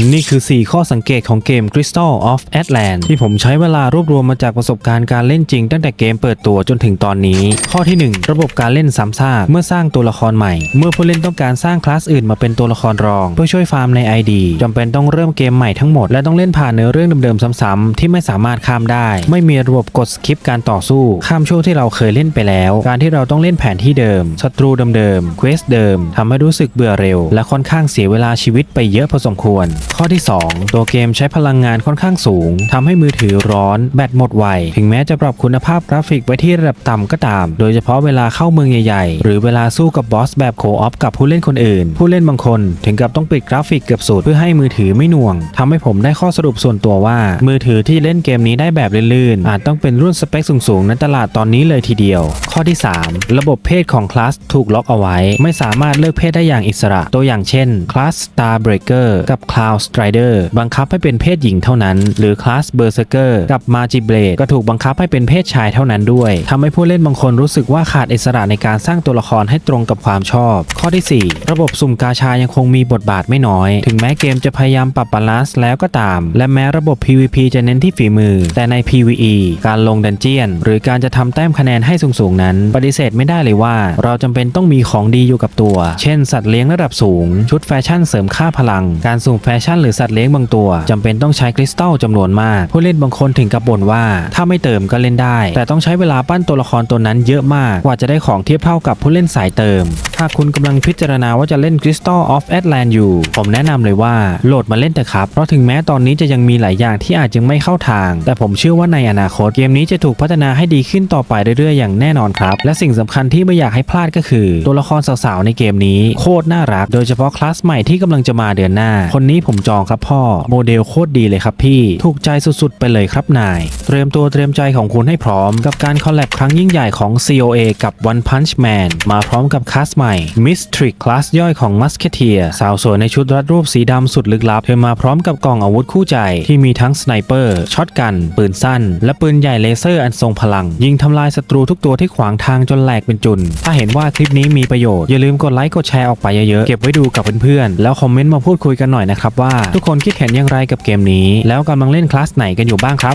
นี่คือ 4 ข้อสังเกตของเกม Crystal of Atlant ที่ผมใช้เวลารวบรวมมาจากประสบการณ์การเล่นจริงตั้งแต่เกมเปิดตัวจนถึงตอนนี้ ข้อที่ 1 ระบบการเล่นซ้ำซากเมื่อสร้างตัวละครใหม่ เมื่อผู้เล่นต้องการสร้างคลาสอื่นมาเป็นตัวละครรอง เพื่อช่วยฟาร์มใน ID จำเป็นต้องเริ่มเกมใหม่ทั้งหมด และต้องเล่นผ่านเนื้อเรื่องเดิมๆซ้ำๆที่ไม่สามารถข้ามได้ ไม่มีระบบกดสคิปการต่อสู้ข้ามช่วงที่เราเคยเล่นไปแล้ว การที่เราต้องเล่นแผนที่เดิมศัตรูเดิมๆเควสเดิมทำให้รู้สึกเบื่อเร็ว และค่อนข้างเสียเวลาชีวิตไปเยอะพอสมควรข้อที่ 2 ตัวเกมใช้พลังงานค่อนข้างสูงทำให้มือถือร้อน แบตหมดไว ถึงแม้จะปรับคุณภาพกราฟิกไว้ที่ระดับต่ำก็ตาม โดยเฉพาะเวลาเข้าเมืองใหญ่ๆ หรือเวลาสู้กับบอสแบบโคออฟกับผู้เล่นคนอื่น ผู้เล่นบางคน ถึงกับต้องปิดกราฟิกเกือบสุดเพื่อให้มือถือไม่หน่วงทำให้ผมได้ข้อสรุปส่วนตัวว่า มือถือที่เล่นเกมนี้ได้แบบลื่นๆ อาจต้องเป็นรุ่นสเปคสูงๆในตลาดตอนนี้เลยทีเดียว ข้อที่ 3 ระบบเพศของคลาสถูกล็อกเอาไว้ ไม่สามารถเลือกเพศได้อย่างอิสระ ตัวอย่างเช่นคลาส Star Breaker กับ Cloud Strider บังคับให้เป็นเพศหญิงเท่านั้น หรือคลาส Berserker กับ Magi Blade ก็ถูกบังคับให้เป็นเพศชายเท่านั้นด้วยทำให้ผู้เล่นบางคนรู้สึกว่าขาดอิสระในการสร้างตัวละครให้ตรงกับความชอบ ข้อที่ 4 ระบบสุ่มกาชายังคงมีบทบาทไม่น้อย ถึงแม้เกมจะพยายามปรับบาลานซ์แล้วก็ตาม และแม้ระบบ PVP จะเน้นที่ฝีมือ แต่ใน PVE การลงดันเจียน หรือการจะทำแต้มคะแนนให้สูงๆนั้น ปฏิเสธไม่ได้เลยว่า เราจำเป็นต้องมีของดีอยู่กับตัว เช่น สัตว์เลี้ยงระดับสูง ชุดแฟชั่นเสริมค่าพลัง การสุ่มแฟชั่นหรือสัตว์เลี้ยงบางตัวจำเป็นต้องใช้คริสตัลจำนวนมาก ผู้เล่นบางคนถึงกับบ่นว่า ถ้าไม่เติมก็เล่นได้ แต่ต้องใช้เวลาปั้นตัวละครตัวนั้นเยอะมากกว่าจะได้ของเทียบเท่ากับผู้เล่นสายเติม ถ้าคุณกำลังพิจารณาว่าจะเล่น Crystal of Atlant อยู่ ผมแนะนำเลยว่าโหลดมาเล่นแต่ครับ เพราะถึงแม้ตอนนี้จะยังมีหลายอย่างที่อาจยังไม่เข้าทาง แต่ผมเชื่อว่าในอนาคตเกมนี้จะถูกพัฒนาให้ดีขึ้นต่อไปเรื่อยๆ อย่างแน่นอนครับ และสิ่งสำคัญที่ไม่อยากให้พลาดก็คือ ตัวละครสาวๆในเกมนี้โคตรน่ารัก โดยเฉพาะคลาสใหม่ที่กำลังจะมาเดือนหน้า คนนี้ผมจองครับพ่อ โมเดลโคตรดีเลยครับพี่ ถูกใจสุดๆ ไปเลยครับนาย เตรียมตัวเตรียมใจของคุณให้พร้อม กับการคอลแลบครั้งยิ่งใหญ่ของ COA กับ One Punch Man มาพร้อมกับคลาสใหม่ Mystric คลาสย่อยของ Musketeer สาวสวยในชุดรัดรูปสีดำสุดลึกลับ เธอมาพร้อมกับกล่องอาวุธคู่ใจ ที่มีทั้งสไนเปอร์ช็อตกัน ปืนสั้น และปืนใหญ่เลเซอร์อันทรงพลัง ยิงทำลายศัตรูทุกตัวที่ขวางทางจนแหลกเป็นจุน ถ้าเห็นว่าคลิปนี้มีประโยชน์อย่าลืมกดไลค์กดแชร์ออกไปเยอะๆเก็บไว้ดูกับเพื่อนๆแล้วคอมเมนต์มาพูดคุยกันหน่อยนะครับว่าทุกคนคิดเห็นอย่างไรกับเกมนี้ แล้วกำลังเล่นคลาสไหนกันอยู่บ้างครับ